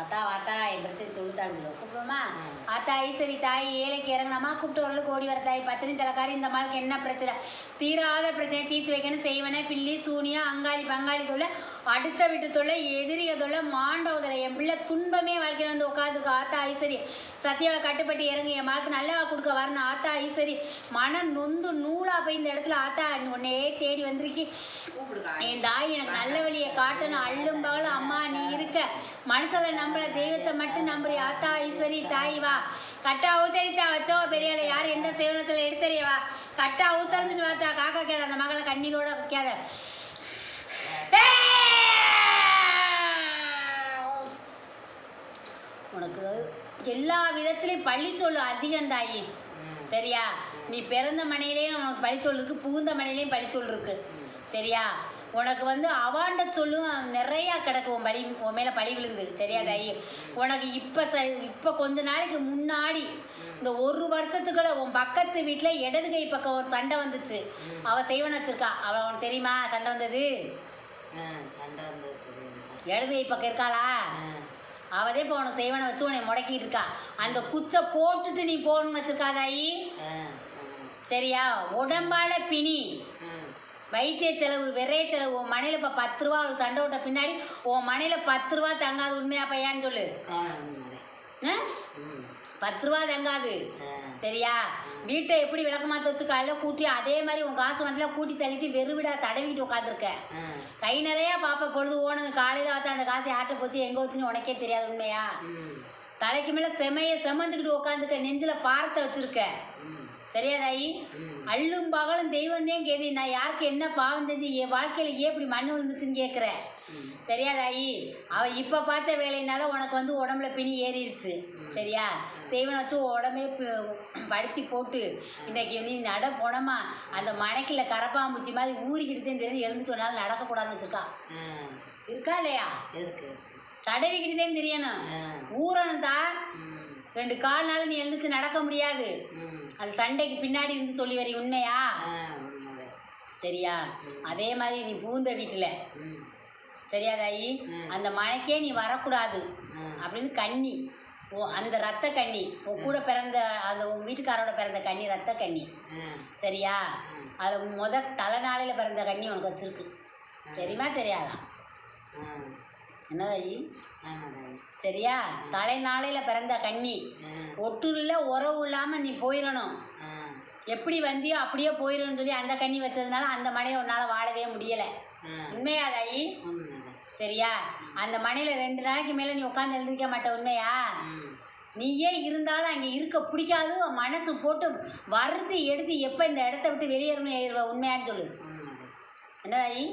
ஆத்தா வாத்தா என் பிரச்சனை சொல்லுத்தான்னு சொல்லுவோம் கூப்பிடுவோமா? ம். ஆத்தா ஈஸ்வரி தாய் ஏழைக்கு இறங்கினாமா கூப்பிட்டு வரலுக்கு ஓடி வர தாய் பத்தினி தலைக்காரி இந்த மாளுக்கு என்ன பிரச்சனை? தீராத பிரச்சனை. தீர்த்து வைக்கணும் செய்வனே பில்லி சூனியா அங்காளி பங்காளி தொல்லை அடுத்த வீட்டு தொல்லை எதிரிய தொல்லை மாண்டவ தொல்லை. என் பிள்ளை துன்பமே வாழ்க்கையில் வந்து உட்காந்துருக்கு ஆத்தா ஐஸ்வரி சத்யாவை கட்டுப்பட்டு இறங்கி. என் மாளுக்கு நல்லவா கொடுக்க வரணும். ஆத்தா ஐஸ்வரி மனம் நொந்து நூலா போய் இந்த இடத்துல ஆத்தா உன்னையே தேடி வந்திருக்கி என் தாய் எனக்கு நல்ல வழியை காட்டணும். அள்ளும் பகலும் அம்மா மனசுல நம்பல தெய்வத்தை மட்டும் நம்புறி. ஆத்தா ஈஸ்வரி தாய் வா. கட்டா ஊத்தரித்தா வச்சோ பெரியாள யார் எந்த சேவனத்தில் எடுத்தறியவா? கட்டா ஊத்தறிஞ்சிட்டு வாத்தா காக்கா வைக்காத அந்த மகளை கண்ணீரோட வைக்காத. உனக்கு எல்லா விதத்திலையும் பள்ளி சொல்லு அதிகம் தாயி. சரியா? நீ பிறந்த மனையிலையும் உனக்கு பழிச்சொல் இருக்கு புகுந்த மனையிலையும் பழிச்சொல் இருக்கு சரியா? உனக்கு வந்து அவாண்ட சொல்லும் நிறையா கிடக்கு உன் பழி உன் மேலே பழி விழுந்து. சரியா தாயி? உனக்கு இப்போ ச இப்போ கொஞ்ச நாளைக்கு முன்னாடி இந்த ஒரு வருஷத்துக்குள்ள உன் பக்கத்து வீட்டில் இடது கை பக்கம் ஒரு சண்டை வந்துச்சு. அவள் செய்வன வச்சிருக்கா. அவள் உனக்கு தெரியுமா? சண்டை வந்தது? சண்டை வந்தது. இடது கை பக்கம் இருக்காளா? அவதே இப்போ உனக்கு செய்வனை வச்சு உன்னை முடக்கிட்டு இருக்கா. அந்த குச்சை போட்டுட்டு நீ போகணும்னு வச்சிருக்கா தாயி? ஆ. சரியா? உடம்பால பிணி. வைத்திய செலவு விரைய செலவு உன் மனையில் இப்போ பத்து ரூபா அவளுக்கு சண்டை விட்ட பின்னாடி உன் மனையில் பத்து ரூபா தங்காது உண்மையா பையான்னு சொல்லு. பத்து ரூபா தங்காது. சரியா? வீட்டை எப்படி விளக்கமாத்த வச்சு காலையில் கூட்டி அதே மாதிரி உன் காசு வண்டியில் கூட்டி தள்ளிட்டு வெறுவிடா தடவிட்டு உட்காந்துருக்க கை நிறையா பாப்பா பொழுது ஓனது காலையில் பார்த்தா அந்த காசு யார்கிட்ட போச்சு எங்கே வச்சுன்னு உனக்கே தெரியாது உண்மையா? தலைக்கு மேலே செமைய செமந்துக்கிட்டு உட்காந்துருக்க நெஞ்சில் பாரத்தை வச்சிருக்க. சரியா தாயி ம் அள்ளும் பகலும் தெய்வம் தான் கேதி. நான் யாருக்கு என்ன பாவம் செஞ்சு என் வாழ்க்கையில் ஏன் இப்படி மண் விழுந்துச்சுன்னு கேட்குறேன் ம் சரியா தாயி அவள் இப்போ பார்த்த வேலையினால உனக்கு வந்து உடம்புல பிணி ஏறிடுச்சு சரியா? செய்வனை வச்சு உடம்பே படுத்தி போட்டு இன்னைக்கு நீ நட போனமா? அந்த மணக்கில் கரப்பாம்பூச்சி மாதிரி ஊறிக்கிட்டு தெரியும் எழுந்து சொன்னாலும் நடக்கக்கூடாதுன்னு வச்சிருக்கா. இருக்கா இல்லையா? இருக்கு தடவிக்கிட்டு தெரியணும். ஊறணும் தான் ரெண்டு கால்னால நீ எழுந்துச்சு நடக்க முடியாது. அது சண்டைக்கு பின்னாடி இருந்து சொல்லி வரி உண்மையா. சரியா? அதே மாதிரி நீ பூந்த வீட்டில். சரியா தாயி. அந்த மழைக்கே நீ வரக்கூடாது. அப்படின்னு கண்ணி. ஓ அந்த ரத்த கண்ணி. உன் கூட பிறந்த அந்த உன் வீட்டுக்காரோட பிறந்த கண்ணி ரத்த கண்ணி. சரியா. அது முத தலைநாளையில் பிறந்த கண்ணி உனக்கு வச்சிருக்கு. தெரியுமா தெரியாதா? ம் என்ன தாயி ஆமாதாய் சரியா தலைநாளையில் பிறந்த கண்ணி ம் ஒட்டு இல்லை உறவு இல்லாமல் நீ போயிடணும் எப்படி வந்தியோ அப்படியே போயிடணும்னு சொல்லி அந்த கண்ணி வச்சதுனால அந்த மனையை உன்னால் வாழவே முடியலை. உண்மையா தாயி. சரியா? அந்த மனையில் ரெண்டு நாளைக்கு மேலே நீ உட்காந்து எழுந்திருக்க மாட்ட உண்மையா? நீயே இருந்தாலும் அங்கே இருக்க பிடிக்காது. மனசு போட்டு வறுத்து எடுத்து எப்போ இந்த இடத்த விட்டு வெளியேறணும் எழுதுவ உண்மையான்னு சொல்லு. என்ன தாயி?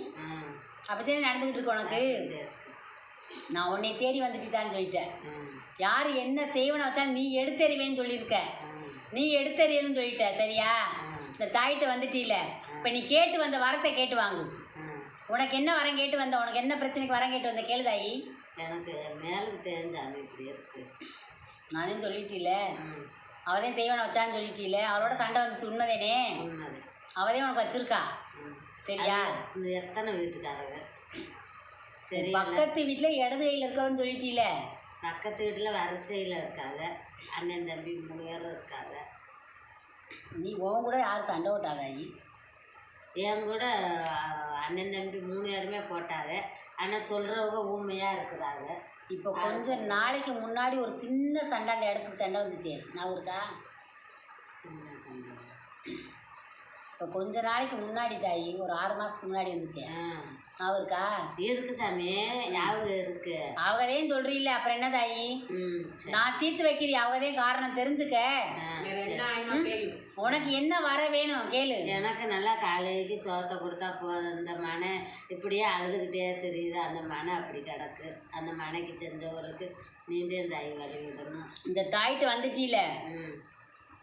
அப்படித்தானே நடந்துக்கிட்டு இருக்கு உனக்கு. நான் உன்னை தேடி வந்துட்டுதான்னு சொல்லிட்டேன். யார் என்ன செய்வன வச்சாலும் நீ எடுத்தறிவேன்னு சொல்லியிருக்க. நீ எடுத்தறியன்னு சொல்லிட்ட சரியா. இந்த தாயிட்ட வந்துட்டீல. இப்போ நீ கேட்டு வந்த வரத்தை கேட்டு வாங்கு. உனக்கு என்ன வரம் கேட்டு வந்த உனக்கு என்ன பிரச்சனைக்கு வரம் கேட்டு வந்த கேளு தாயி. எனக்கு மேலுக்கு தெரிஞ்ச இப்படி இருக்கு. நானே சொல்லிட்டீல. அவதையும் செய்வன வச்சான்னு சொல்லிட்டீல. அவளோட சண்டை வந்துச்சு உண்மைதானே? உண்மைதே. அவதையும் உனக்கு வச்சிருக்கா? சரியா? எத்தனை வீட்டுக்காரங்க? தெரியல. பக்கத்து வீட்டில் இடது கையில் இருக்கவன்னு சொல்லிட்டீல? பக்கத்து வீட்டில் வரிசையில் இருக்காங்க. அண்ணன் தம்பி மூணு பேரும் இருக்காங்க. நீ உன் கூட யாரும் சண்டை விட்டாதாயி என் கூட அண்ணன் தம்பி மூணு பேருமே போட்டாங்க. ஆனால் சொல்கிறவங்க ஊமையாக இருக்கிறாங்க. இப்போ கொஞ்சம் நாளைக்கு முன்னாடி ஒரு சின்ன சண்டை அந்த இடத்துக்கு சண்டை வந்துச்சு. நான் இருக்கா சின்ன சண்டை. இப்போ கொஞ்ச நாளைக்கு முன்னாடி தாயி ஒரு ஆறு மாதத்துக்கு முன்னாடி வந்துச்சு. ஆ நான் இருக்கா இருக்கு சாமி யாவது இருக்கு. அவகதையும் சொல்றீல்ல அப்புறம் என்ன தாயி நான் தீர்த்து வைக்கிறீ அவகதையும் காரணம் தெரிஞ்சுக்க. உனக்கு என்ன வர வேணும்? கேளு. எனக்கு நல்லா காலைக்கு சோத்தை கொடுத்தா போதும். இந்த மனை இப்படியே அழுதுகிட்டே தெரியுது. அந்த மனை அப்படி கிடக்கு. அந்த மனைக்கு செஞ்சவங்களுக்கு நீந்தே தாய் வழி விடணும் இந்த தாயிட்ட வந்துட்டீல?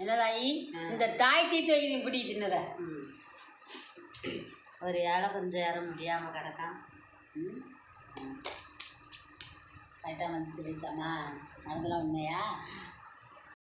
ம் என்ன தாயி இந்த தாய் தீர்த்து வைக்க நீ இப்படி தின்னுற? ம். ஒரு ஏழை கொஞ்சம் ஏற முடியாமல் கிடக்கான். கரெக்டாக வந்துச்சு வச்சாமா? நடந்தலாம் உண்மையா?